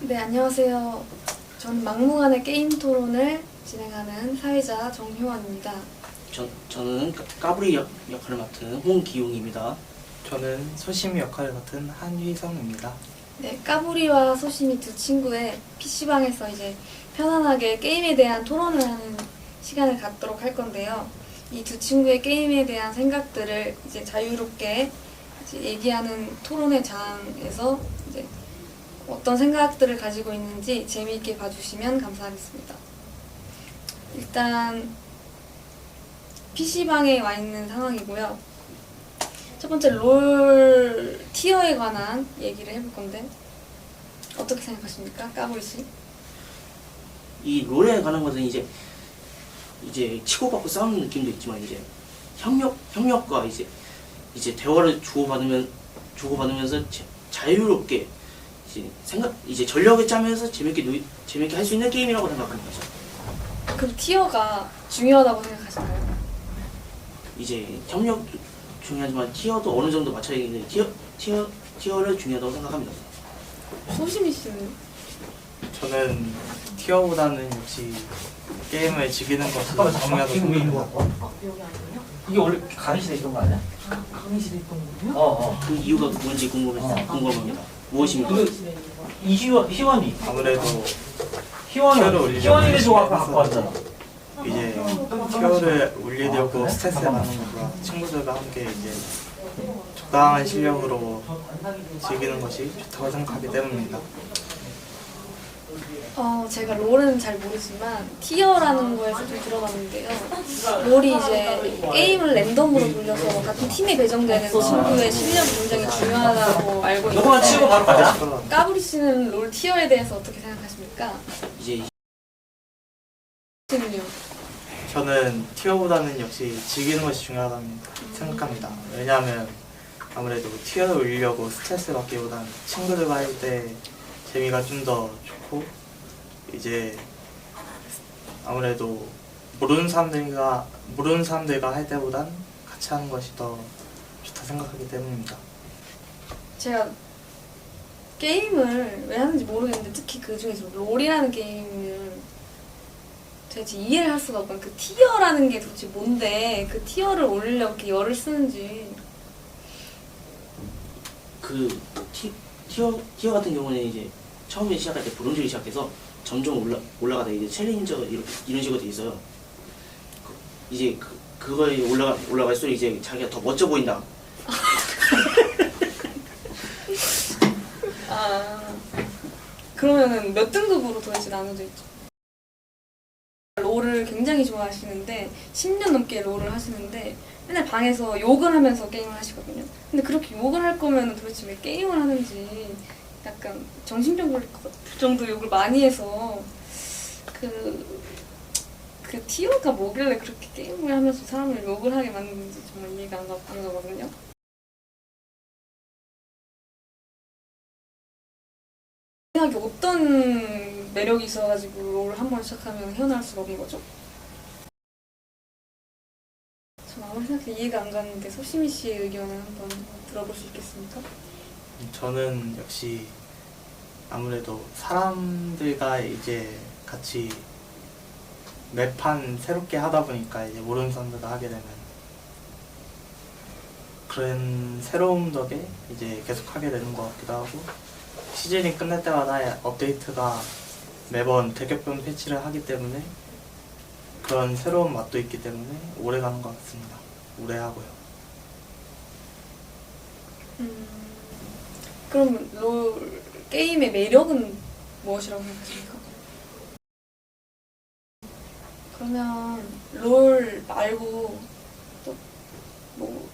네, 안녕하세요. 저는 막무가내 게임 토론을 진행하는 사회자 정효원입니다. 저, 저는 까- 까불이 역, 역할을 맡은 홍기용입니다. 저는 소심이 역할을 맡은 한휘성입니다. 네, 까불이와 소심이 두 친구의 PC방에서 이제 편안하게 게임에 대한 토론을 하는 시간을 갖도록 할 건데요. 이 두 친구의 게임에 대한 생각들을 이제 자유롭게 이제 얘기하는 토론의 장에서 어떤 생각들을 가지고 있는지 재미있게 봐주시면 감사하겠습니다. 일단 PC방에 와 있는 상황이고요. 첫 번째 롤 티어에 관한 얘기를 해볼 건데 어떻게 생각하십니까, 까불 씨? 이 롤에 관한 것은 이제 이제 치고받고 싸우는 느낌도 있지만 이제 협력 협력과 이제 이제 대화를 주고받으면 주고받으면서 자- 자유롭게 이제 생각 이제 전력을 짜면서 재밌게 노, 재밌게 할 수 있는 게임이라고 생각합니다. 저는. 그럼 티어가 중요하다고 생각하시나요? 이제 협력도 중요하지만 티어도 어느 정도 맞춰야 되는데 티어 티어 티어를 중요하다고 생각합니다. 소심이 씨는 저는 티어보다는 역시 게임을 즐기는 것이 잠깐만 잠깐만 중요하다고 지금 왜 이거 생각합니다. 갖고 와? 이게 원래 강의실에 있던 거 아니야? 강의실에 있던 거군요? 어어 그 이유가 뭔지 궁금해서 어. 궁금합니다. 무엇입니까? 그 이희원 희원이 아무래도 희원이 희원이네 좀 아까 갖고 왔잖아 이제 티어를 올리려고 스트레스 받는 것보다 친구들과 함께 이제 적당한 실력으로 즐기는 것이 좋다고 생각하기 때문입니다. 어 제가 롤은 잘 모르지만 티어라는 거에서 좀 들어봤는데요. 롤이 이제 게임을 랜덤으로 돌려서 같은 팀에 배정되는 친구의 실력이 굉장히 중요하다고 알고 치고 있는데 바로 가자 까불이 씨는 롤 티어에 대해서 어떻게 생각하십니까? 이제 씨는요? 저는 티어보다는 역시 즐기는 것이 중요하다고 생각합니다. 왜냐하면 아무래도 티어를 올리려고 스트레스 받기보다는 친구들과 할 때 재미가 좀 더 좋고 이제 아무래도 모르는 사람들과 모르는 사람들과 할 때보단 같이 하는 것이 더 좋다 생각하기 때문입니다. 제가 게임을 왜 하는지 모르겠는데 특히 그 중에서 롤이라는 게임을 도대체 이해를 할 수가 없고 그 티어라는 게 도대체 뭔데? 그 티어를 올리려고 이렇게 열을 쓰는지. 그 티, 티어 티어 같은 경우는 이제 처음에 시작할 때 브론즈를 시작해서 점점 올라 올라가다 이제 챌린저 이런 이런 식으로 돼 있어요. 그- 이제 그 그거에 올라가 올라갈수록 이제 자기가 더 멋져 보인다. 아 그러면은 몇 등급으로 도대체 나눠져 있죠? 롤을 굉장히 좋아하시는데 10년 넘게 롤을 하시는데 맨날 방에서 욕을 하면서 게임을 하시거든요. 근데 그렇게 욕을 할 거면 도대체 왜 게임을 하는지 약간 정신병 걸릴 것 같을 정도 욕을 많이 해서 그, 그 티어가 뭐길래 그렇게 게임을 하면서 사람을 욕을 하게 만드는지 정말 이해가 안, 가, 안 가거든요. 생각에 어떤 매력이 있어가지고 롤을 한 번 시작하면 헤어나올 수가 없는 거죠? 전 아무리 생각해도 이해가 안 가는데 소심이 씨의 의견을 한번 들어볼 수 있겠습니까? 저는 역시 아무래도 사람들과 이제 같이 매판 새롭게 하다 보니까 이제 모르는 사람들과 하게 되면 그런 새로움 덕에 이제 계속 하게 되는 것 같기도 하고 시즌이 끝날 때마다 업데이트가 매번 대격변 패치를 하기 때문에 그런 새로운 맛도 있기 때문에 오래 가는 것 같습니다. 오래 하고요. 음, 그럼 롤 게임의 매력은 무엇이라고 생각하십니까? 그러면 롤 말고 또 뭐